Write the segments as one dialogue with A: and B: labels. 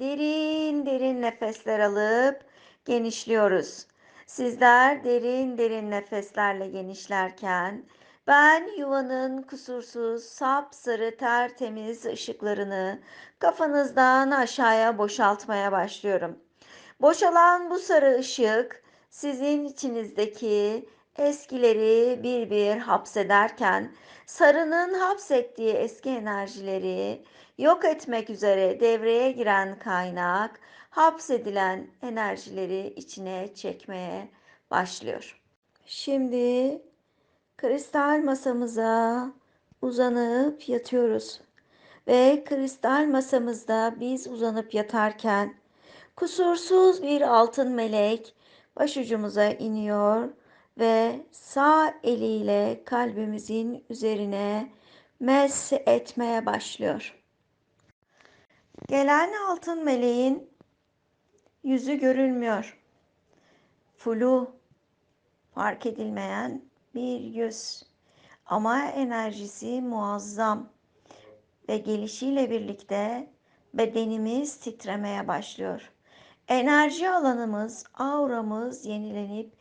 A: Derin derin nefesler alıp genişliyoruz. Sizler derin derin nefeslerle genişlerken ben yuvanın kusursuz, sapsarı, tertemiz ışıklarını kafanızdan aşağıya boşaltmaya başlıyorum. Boşalan bu sarı ışık sizin içinizdeki eskileri bir bir hapsederken sarının hapsettiği eski enerjileri yok etmek üzere devreye giren kaynak hapsedilen enerjileri içine çekmeye başlıyor. Şimdi kristal masamıza uzanıp yatıyoruz. Ve kristal masamızda biz uzanıp yatarken kusursuz bir altın melek başucumuza iniyor ve sağ eliyle kalbimizin üzerine mes etmeye başlıyor. Gelen altın meleğin yüzü görülmüyor. Flu, fark edilmeyen bir yüz. Ama enerjisi muazzam ve gelişiyle birlikte bedenimiz titremeye başlıyor. Enerji alanımız, auramız yenilenip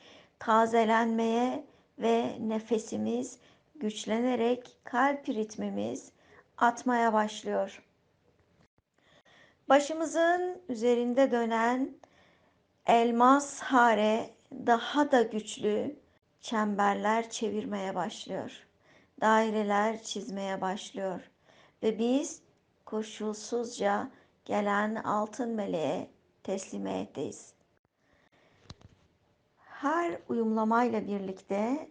A: tazelenmeye ve nefesimiz güçlenerek kalp ritmimiz atmaya başlıyor. Başımızın üzerinde dönen elmas hare daha da güçlü çemberler çevirmeye başlıyor. Daireler çizmeye başlıyor ve biz koşulsuzca gelen altın meleğe teslimiyetteyiz. Her uyumlamayla birlikte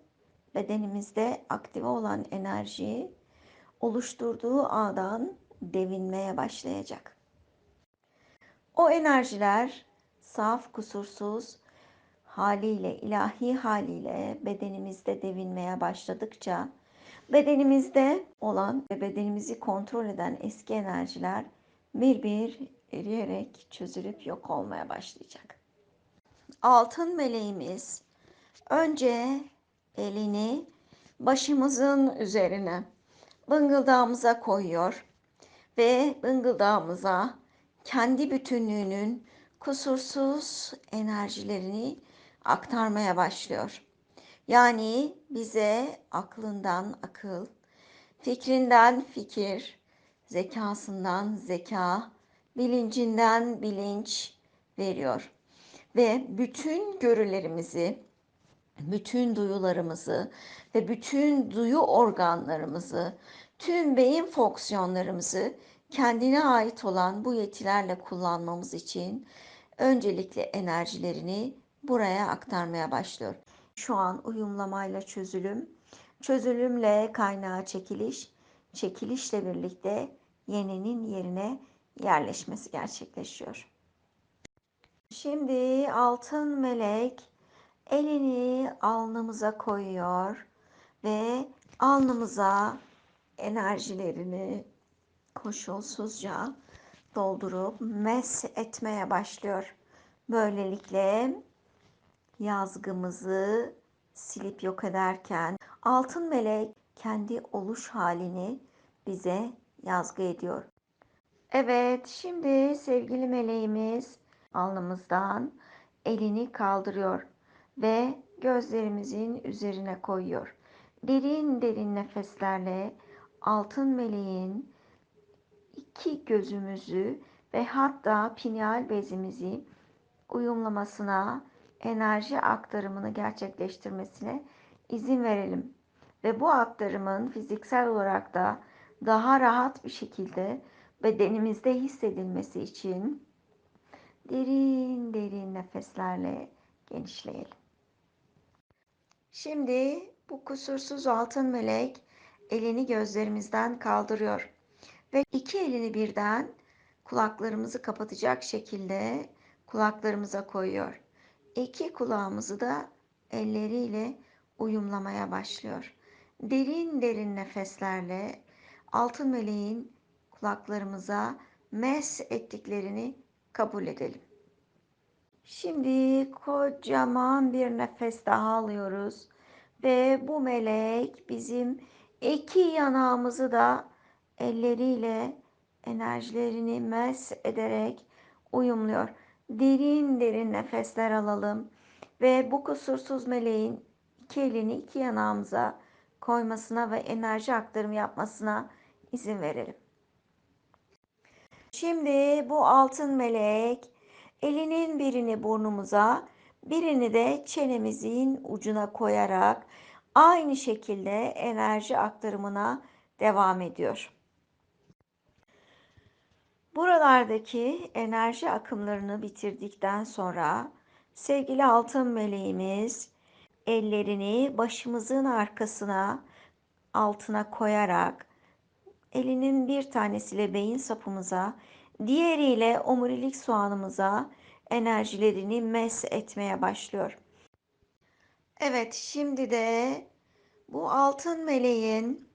A: bedenimizde aktive olan enerji oluşturduğu ağdan devinmeye başlayacak. O enerjiler saf, kusursuz haliyle, ilahi haliyle bedenimizde devinmeye başladıkça bedenimizde olan ve bedenimizi kontrol eden eski enerjiler bir bir eriyerek çözülüp yok olmaya başlayacak. Altın meleğimiz önce elini başımızın üzerine bıngıldağımıza koyuyor ve bıngıldağımıza kendi bütünlüğünün kusursuz enerjilerini aktarmaya başlıyor. Yani bize aklından akıl, fikrinden fikir, zekasından zeka, bilincinden bilinç veriyor. Ve bütün görülerimizi, bütün duyularımızı ve bütün duyu organlarımızı, tüm beyin fonksiyonlarımızı kendine ait olan bu yetilerle kullanmamız için öncelikle enerjilerini buraya aktarmaya başlıyor. Şu an uyumlamayla çözülüm, çözülümle kaynağa çekiliş, çekilişle birlikte yeninin yerine yerleşmesi gerçekleşiyor. Şimdi altın melek elini alnımıza koyuyor ve alnımıza enerjilerini koşulsuzca doldurup mes etmeye başlıyor. Böylelikle yazgımızı silip yok ederken altın melek kendi oluş halini bize yazgı ediyor. Evet, şimdi sevgili meleğimiz alnımızdan elini kaldırıyor ve gözlerimizin üzerine koyuyor. Derin derin nefeslerle altın meleğin iki gözümüzü ve hatta pineal bezimizi uyumlamasına, enerji aktarımını gerçekleştirmesine izin verelim. Ve bu aktarımın fiziksel olarak da daha rahat bir şekilde bedenimizde hissedilmesi için derin derin nefeslerle genişleyelim. Şimdi bu kusursuz altın melek elini gözlerimizden kaldırıyor ve iki elini birden kulaklarımızı kapatacak şekilde kulaklarımıza koyuyor. İki kulağımızı da elleriyle uyumlamaya başlıyor. Derin derin nefeslerle altın meleğin kulaklarımıza mes ettiklerini kabul edelim. Şimdi kocaman bir nefes daha alıyoruz ve bu melek bizim iki yanağımızı da elleriyle enerjilerini mes ederek uyumluyor. Derin derin nefesler alalım ve bu kusursuz meleğin iki elini iki yanağımıza koymasına ve enerji aktarımı yapmasına izin verelim. Şimdi bu altın melek elinin birini burnumuza, birini de çenemizin ucuna koyarak aynı şekilde enerji aktarımına devam ediyor. Buralardaki enerji akımlarını bitirdikten sonra sevgili altın meleğimiz ellerini başımızın arkasına altına koyarak elinin bir tanesiyle beyin sapımıza, diğeriyle omurilik soğanımıza enerjilerini mes etmeye başlıyor. Evet, şimdi de bu altın meleğin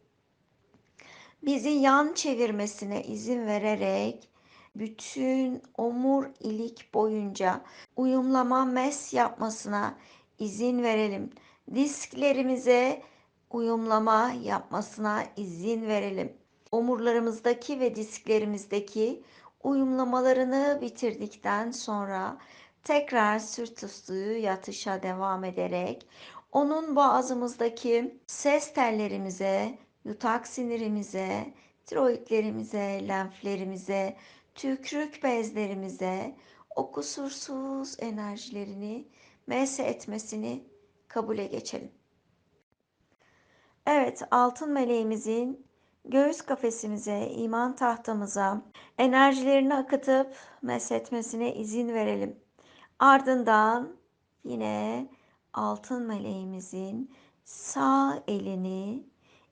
A: bizi yan çevirmesine izin vererek bütün omurilik boyunca uyumlama mes yapmasına izin verelim. Disklerimize uyumlama yapmasına izin verelim. Omurlarımızdaki ve disklerimizdeki uyumlamalarını bitirdikten sonra tekrar sırt üstü yatışa devam ederek onun boğazımızdaki ses tellerimize, yutak sinirimize, tiroidlerimize, lenflerimize, tükrük bezlerimize o kusursuz enerjilerini mes etmesini kabule geçelim. Evet, altın meleğimizin göğüs kafesimize, iman tahtamıza enerjilerini akıtıp mesletmesine izin verelim. Ardından yine altın meleğimizin sağ elini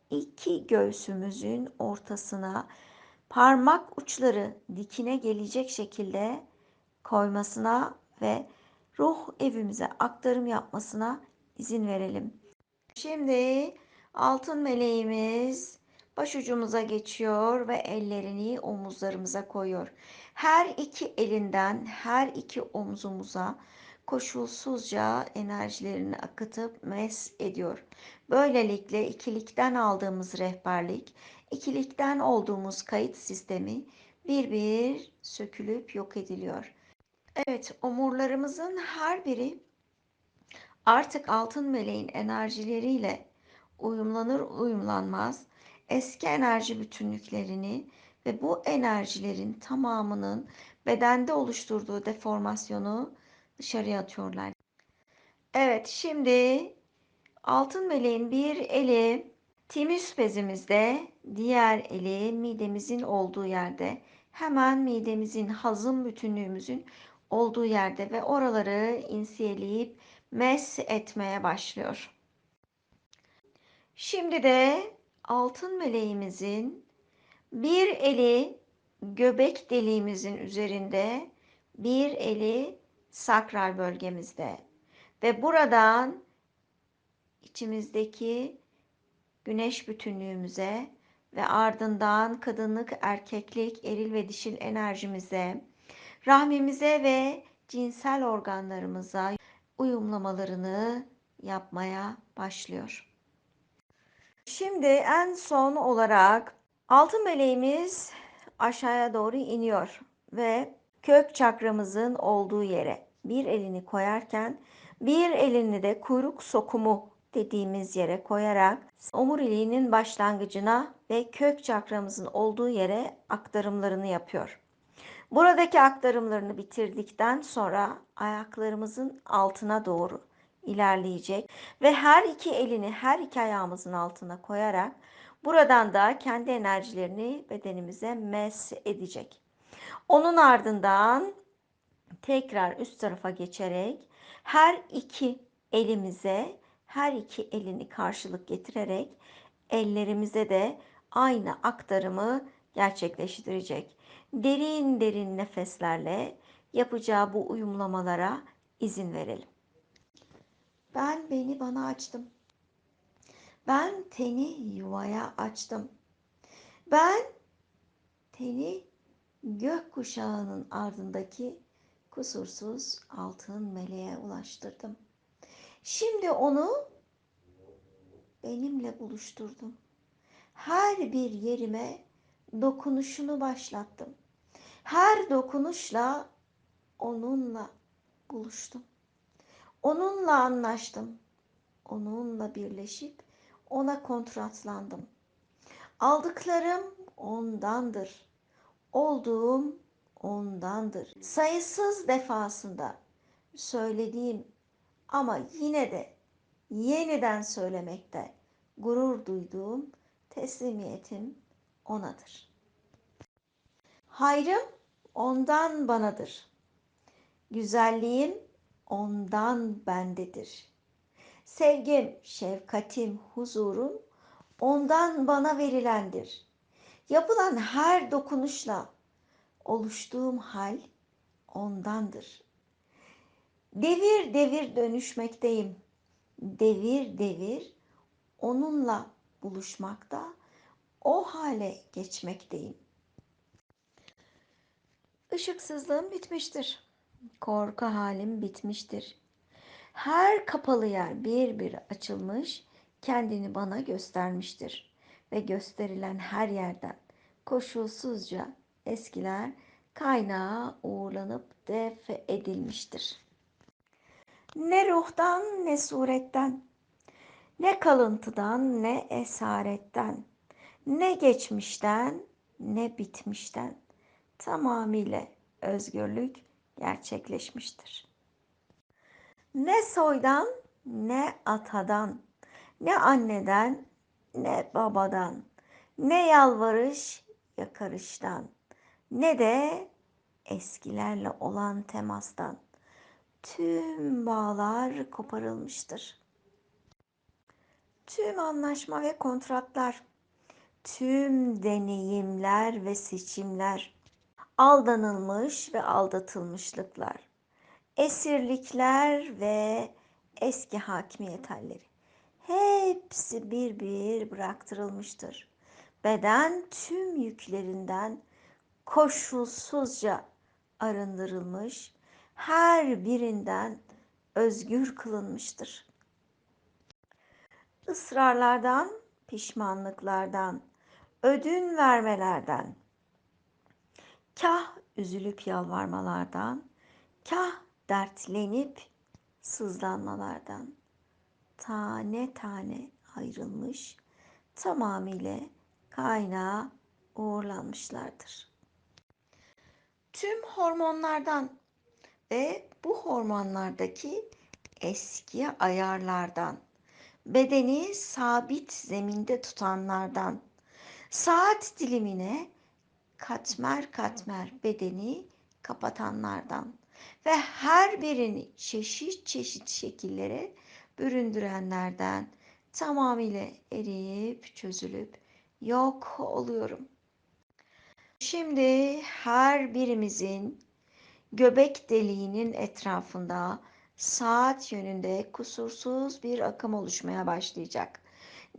A: iki göğsümüzün ortasına parmak uçları dikine gelecek şekilde koymasına ve ruh evimize aktarım yapmasına izin verelim. Şimdi altın meleğimiz başucumuza geçiyor ve ellerini omuzlarımıza koyuyor. Her iki elinden her iki omzumuza koşulsuzca enerjilerini akıtıp mes ediyor. Böylelikle ikilikten aldığımız rehberlik, ikilikten olduğumuz kayıt sistemi bir bir sökülüp yok ediliyor. Evet, omurlarımızın her biri artık altın meleğin enerjileriyle uyumlanır uyumlanmaz eski enerji bütünlüklerini ve bu enerjilerin tamamının bedende oluşturduğu deformasyonu dışarıya atıyorlar. Evet, şimdi altın meleğin bir eli timüs bezimizde, diğer eli midemizin olduğu yerde, hemen midemizin hazım bütünlüğümüzün olduğu yerde ve oraları insiyeleyip mes etmeye başlıyor. Şimdi de altın meleğimizin bir eli göbek deliğimizin üzerinde, bir eli sakral bölgemizde ve buradan içimizdeki güneş bütünlüğümüze ve ardından kadınlık, erkeklik, eril ve dişil enerjimize, rahmimize ve cinsel organlarımıza uyumlamalarını yapmaya başlıyor. Şimdi en son olarak altın meleğimiz aşağıya doğru iniyor ve kök çakramızın olduğu yere bir elini koyarken bir elini de kuyruk sokumu dediğimiz yere koyarak omuriliğinin başlangıcına ve kök çakramızın olduğu yere aktarımlarını yapıyor. Buradaki aktarımlarını bitirdikten sonra ayaklarımızın altına doğru ilerleyecek ve her iki elini her iki ayağımızın altına koyarak buradan da kendi enerjilerini bedenimize mes edecek. Onun ardından tekrar üst tarafa geçerek her iki elimize her iki elini karşılık getirerek ellerimize de aynı aktarımı gerçekleştirecek. Derin derin nefeslerle yapacağı bu uyumlamalara izin verelim. Ben beni bana açtım. Ben teni yuvaya açtım. Ben teni gök kuşağının ardındaki kusursuz altın meleğe ulaştırdım. Şimdi onu benimle buluşturdum. Her bir yerime dokunuşunu başlattım. Her dokunuşla onunla buluştum. Onunla anlaştım. Onunla birleşip ona kontratlandım. Aldıklarım ondandır. Olduğum ondandır. Sayısız defasında söylediğim ama yine de yeniden söylemekte gurur duyduğum teslimiyetim onadır. Hayrım ondan banadır. Güzelliğim ondan bendedir. Sevgim, şefkatim, huzurum ondan bana verilendir. Yapılan her dokunuşla oluştuğum hal ondandır. Devir devir dönüşmekteyim. Devir devir onunla buluşmakta, o hale geçmekteyim. Işıksızlığım bitmiştir. Korku halim bitmiştir. Her kapalı yer bir bir açılmış, kendini bana göstermiştir. Ve gösterilen her yerden koşulsuzca eskiler kaynağa uğurlanıp def edilmiştir. Ne ruhtan ne suretten, ne kalıntıdan ne esaretten, ne geçmişten ne bitmişten tamamıyla özgürlük gerçekleşmiştir. Ne soydan ne atadan, ne anneden ne babadan, ne yalvarış yakarıştan, ne de eskilerle olan temastan tüm bağlar koparılmıştır. Tüm anlaşma ve kontratlar, tüm deneyimler ve seçimler, aldanılmış ve aldatılmışlıklar, esirlikler ve eski hakimiyet halleri hepsi bir bir bıraktırılmıştır. Beden tüm yüklerinden koşulsuzca arındırılmış, her birinden özgür kılınmıştır. Israrlardan, pişmanlıklardan, ödün vermelerden, kah üzülüp yalvarmalardan, kah dertlenip sızlanmalardan tane tane ayrılmış, tamamıyla kaynağa uğurlanmışlardır. Tüm hormonlardan ve bu hormonlardaki eski ayarlardan, bedeni sabit zeminde tutanlardan, saat dilimine katmer katmer bedeni kapatanlardan ve her birini çeşit çeşit şekillere büründürenlerden tamamıyla eriyip çözülüp yok oluyorum. Şimdi her birimizin göbek deliğinin etrafında saat yönünde kusursuz bir akım oluşmaya başlayacak.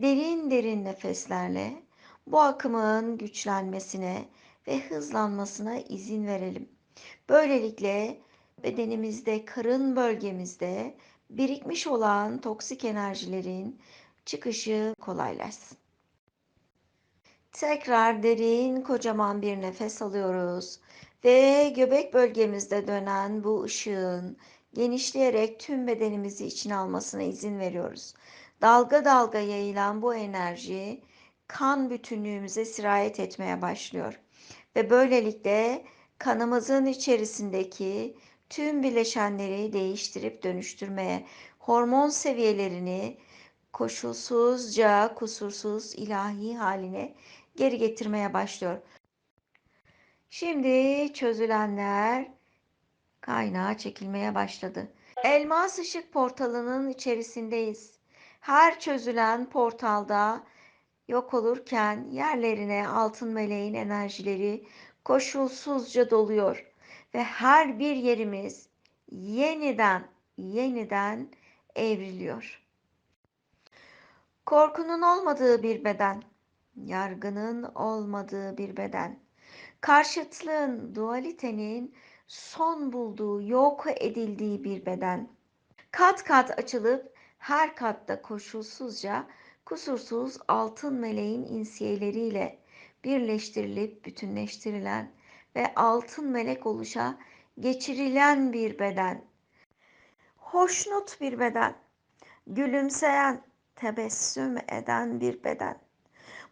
A: Derin derin nefeslerle bu akımın güçlenmesine ve hızlanmasına izin verelim. Böylelikle bedenimizde, karın bölgemizde birikmiş olan toksik enerjilerin çıkışı kolaylaşsın. Tekrar derin kocaman bir nefes alıyoruz ve göbek bölgemizde dönen bu ışığın genişleyerek tüm bedenimizi içine almasına izin veriyoruz. Dalga dalga yayılan bu enerji kan bütünlüğümüze sirayet etmeye başlıyor ve böylelikle kanımızın içerisindeki tüm bileşenleri değiştirip dönüştürmeye, hormon seviyelerini koşulsuzca kusursuz ilahi haline geri getirmeye başlıyor. Şimdi çözülenler kaynağa çekilmeye başladı. Elmas ışık portalının içerisindeyiz. Her çözülen portalda yok olurken yerlerine altın meleğin enerjileri koşulsuzca doluyor ve her bir yerimiz yeniden yeniden evriliyor. Korkunun olmadığı bir beden, yargının olmadığı bir beden, karşıtlığın, dualitenin son bulduğu, yok edildiği bir beden. Kat kat açılıp her katta koşulsuzca kusursuz altın meleğin insiyeleriyle birleştirilip bütünleştirilen ve altın melek oluşa geçirilen bir beden, hoşnut bir beden, gülümseyen, tebessüm eden bir beden,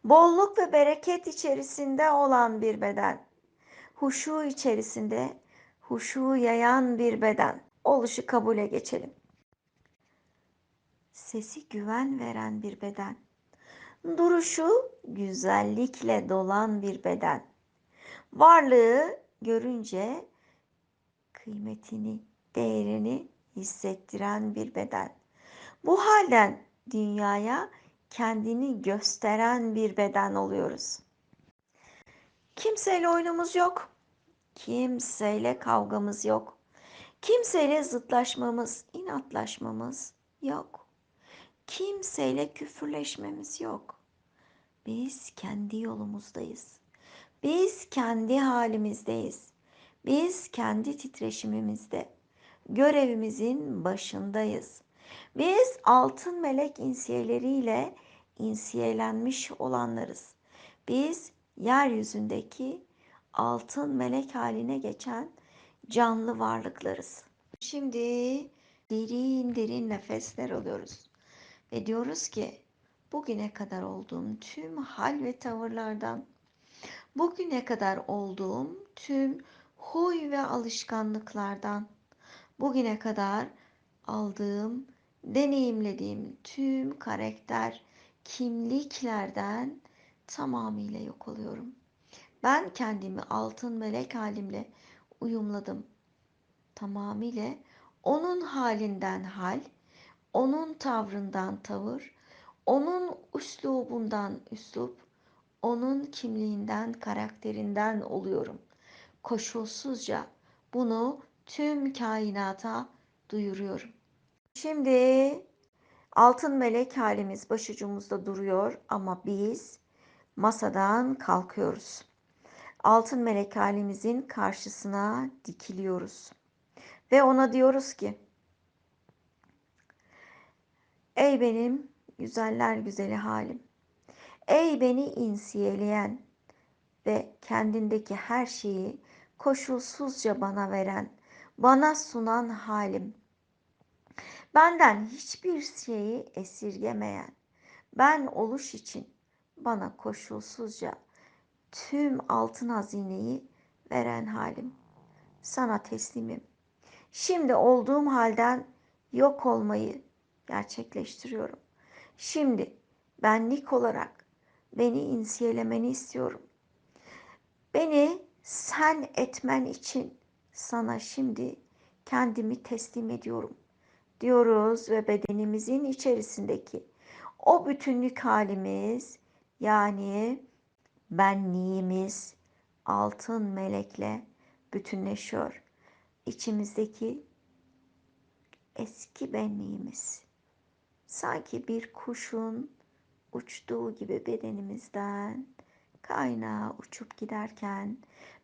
A: bolluk ve bereket içerisinde olan bir beden, huşu içerisinde huşu yayan bir beden. Oluşu kabule geçelim. Sesi güven veren bir beden, duruşu güzellikle dolan bir beden, varlığı görünce kıymetini, değerini hissettiren bir beden. Bu halden dünyaya kendini gösteren bir beden oluyoruz. Kimseyle oyunumuz yok. Kimseyle kavgamız yok. Kimseyle zıtlaşmamız, inatlaşmamız yok. Kimseyle küfürleşmemiz yok. Biz kendi yolumuzdayız. Biz kendi halimizdeyiz. Biz kendi titreşimimizde görevimizin başındayız. Biz altın melek insiyeleriyle insiyelenmiş olanlarız. Biz yeryüzündeki altın melek haline geçen canlı varlıklarız. Şimdi derin derin nefesler alıyoruz. Ve diyoruz ki bugüne kadar olduğum tüm hal ve tavırlardan, bugüne kadar olduğum tüm huy ve alışkanlıklardan, bugüne kadar aldığım, deneyimlediğim tüm karakter, kimliklerden tamamıyla yok oluyorum. Ben kendimi altın melek halimle uyumladım. Tamamıyla onun halinden hal, onun tavrından tavır, onun üslubundan üslup, onun kimliğinden, karakterinden oluyorum. Koşulsuzca bunu tüm kainata duyuruyorum. Şimdi altın melek halimiz başucumuzda duruyor ama biz masadan kalkıyoruz. Altın melek halimizin karşısına dikiliyoruz. Ve ona diyoruz ki Ey benim güzeller güzeli halim. Ey beni insiyeleyen ve kendindeki her şeyi koşulsuzca bana veren, bana sunan halim. Benden hiçbir şeyi esirgemeyen, ben oluş için bana koşulsuzca tüm altın hazineyi veren halim. Sana teslimim. Şimdi olduğum halden yok olmayı gerçekleştiriyorum. Şimdi benlik olarak beni insiyelemeni istiyorum. Beni sen etmen için sana şimdi kendimi teslim ediyorum diyoruz ve bedenimizin içerisindeki o bütünlük halimiz yani benliğimiz altın melekle bütünleşiyor. İçimizdeki eski benliğimiz sanki bir kuşun uçtuğu gibi bedenimizden kaynağa uçup giderken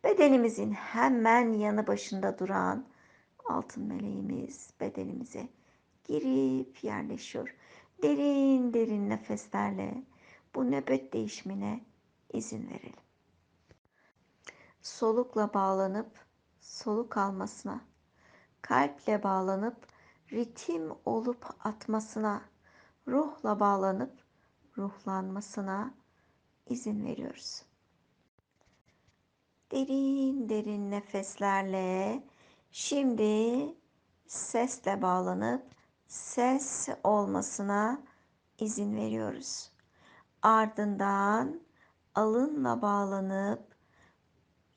A: bedenimizin hemen yanı başında duran altın meleğimiz bedenimize girip yerleşiyor. Derin derin nefeslerle bu nöbet değişimine izin verelim. Solukla bağlanıp soluk almasına, kalple bağlanıp ritim olup atmasına, ruhla bağlanıp ruhlanmasına izin veriyoruz. Derin derin nefeslerle şimdi sesle bağlanıp ses olmasına izin veriyoruz. Ardından alınla bağlanıp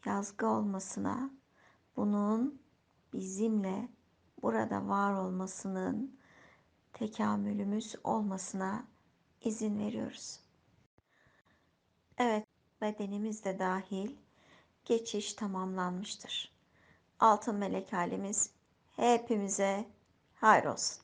A: yazgı olmasına, bunun bizimle burada var olmasının tekamülümüz olmasına izin veriyoruz. Evet, bedenimiz de dahil geçiş tamamlanmıştır. Altın melek halimiz hepimize hayır olsun.